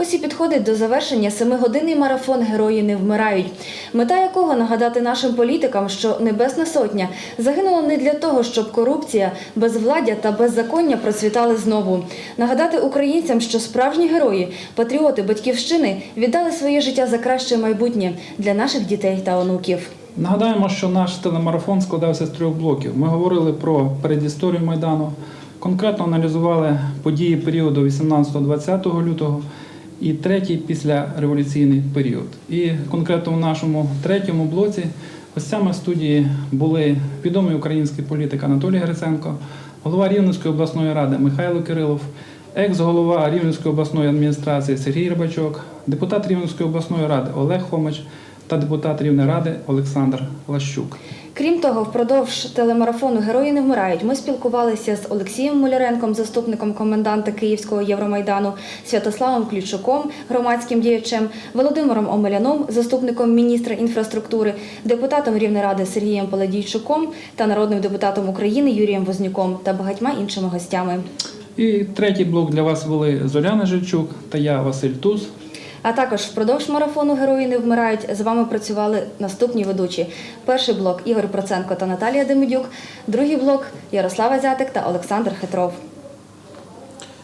Досі підходить до завершення семигодинний марафон Герої не вмирають. Мета якого нагадати нашим політикам, що Небесна Сотня загинула не для того, щоб корупція, безвладдя та беззаконня процвітали знову. Нагадати українцям, що справжні герої, патріоти батьківщини віддали своє життя за краще майбутнє для наших дітей та онуків. Нагадаємо, що наш телемарафон складався з трьох блоків. Ми говорили про передісторію Майдану, конкретно аналізували події періоду 18-20 лютого і третій післяреволюційний період. І конкретно в нашому третьому блоці гостями студії були відомий український політик Анатолій Гриценко, голова Рівненської обласної ради Михайло Кирилов, екс-голова Рівненської обласної адміністрації Сергій Рибачок, депутат Рівненської обласної ради Олег Хомич та депутат Рівної ради Олександр Лащук. Крім того, впродовж телемарафону Герої не вмирають. Ми спілкувалися з Олексієм Муляренком, заступником коменданта Київського Євромайдану, Святославом Ключуком, громадським діячем, Володимиром Омеляном, заступником міністра інфраструктури, депутатом Рівнеради Сергієм Полодійчуком та народним депутатом України Юрієм Вознюком та багатьма іншими гостями. І третій блок для вас вели Зоряна Жильчук та я, Василь Туз. А також впродовж марафону Герої не вмирають. З вами працювали наступні ведучі. Перший блок Ігор Проценко та Наталія Демидюк, другий блок Ярослава Зятик та Олександр Хитров.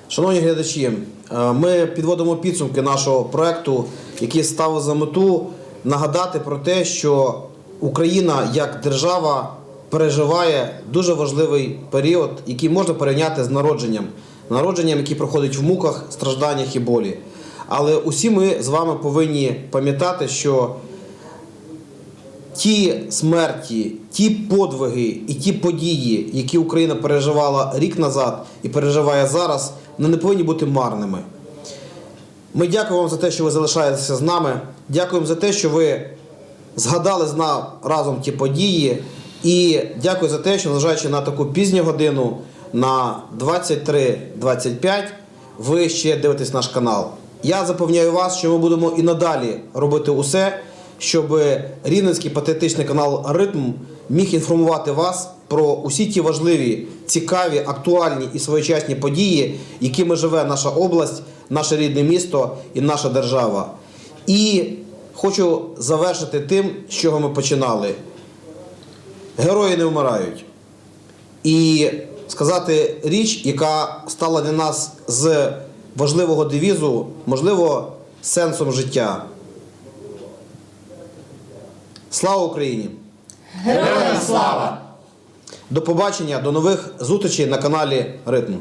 Шановні глядачі, е, ми підводимо підсумки нашого проекту, який ставив за мету нагадати про те, що Україна як держава переживає дуже важливий період, який можна порівняти з народженням, народженням, який проходить в муках, стражданнях і болі. Але усі ми з вами повинні пам'ятати, що ті смерті, ті подвиги і ті події, які Україна переживала рік назад і переживає зараз, вони не повинні бути марними. Ми дякуємо вам за те, що ви залишаєтеся з нами. Дякуємо за те, що ви згадали з нами разом ті події. І дякую за те, що, незважаючи на таку пізню годину, на 23.25, ви ще дивитесь наш канал. Я запевняю вас, що ми будемо і надалі робити усе, щоб рівненський патріотичний канал Ритм міг інформувати вас про усі ті важливі, цікаві, актуальні і своєчасні події, якими живе наша область, наше рідне місто і наша держава. І хочу завершити тим, з чого ми починали. Герої не вмирають. І сказати річ, яка стала для нас з важливого девізу, можливо, сенсом життя. Слава Україні! Героям До побачення, до нових зустрічей на каналі Ритм.